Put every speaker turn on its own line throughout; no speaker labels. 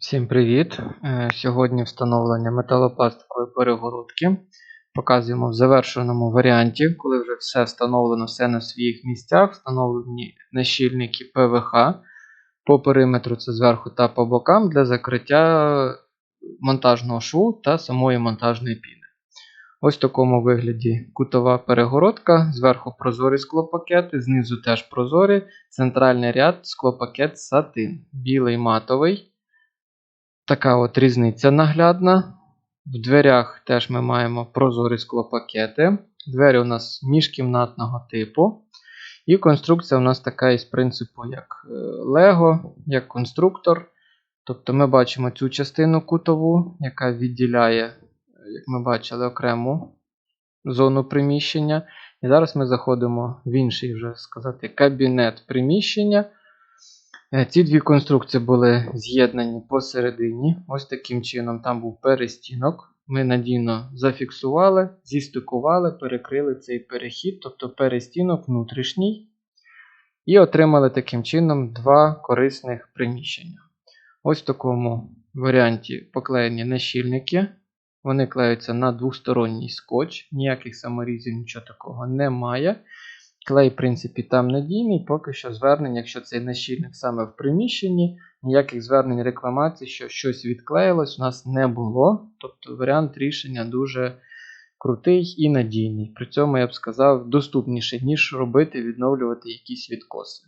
Всім привіт! Е, Сьогодні встановлення металопластикової перегородки. Показуємо в завершеному варіанті, коли вже все встановлено, все на своїх місцях. Встановлені нещільники ПВХ по периметру це зверху та по бокам для закриття монтажного шву та самої монтажної піни. Ось в такому вигляді кутова перегородка, зверху прозорі склопакети, знизу теж прозорі, центральний ряд склопакет сатин, білий матовий. Така от різниця наглядна. В дверях теж ми маємо прозорі склопакети. Двері у нас міжкімнатного типу. І конструкція у нас така із принципу, як Lego, як конструктор. Тобто ми бачимо цю частину кутову, яка відділяє, як ми бачили, окрему зону приміщення. І зараз ми заходимо в інший вже сказати, кабінет приміщення. Е, Ці дві конструкції були з'єднані посередині. Ось таким чином там був перестінок. Ми надійно зафіксували, зістикували, перекрили цей перехід, тобто перестінок внутрішній. І отримали таким чином два корисних приміщення. Ось в такому варіанті поклеєні нещільники. Вони клеються на двосторонній скотч, ніяких саморізів, нічого такого немає. Клей, в принципі, там надійний, поки що звернень, якщо цей нещільник саме в приміщенні, ніяких звернень рекламацій, що щось відклеїлось, у нас не було. Тобто варіант рішення дуже крутий і надійний. При цьому я б сказав, доступніший, ніж робити, відновлювати якісь відкоси.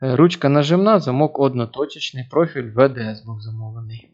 Ручка нажимна, замок одноточечний, профіль VDS був замовлений.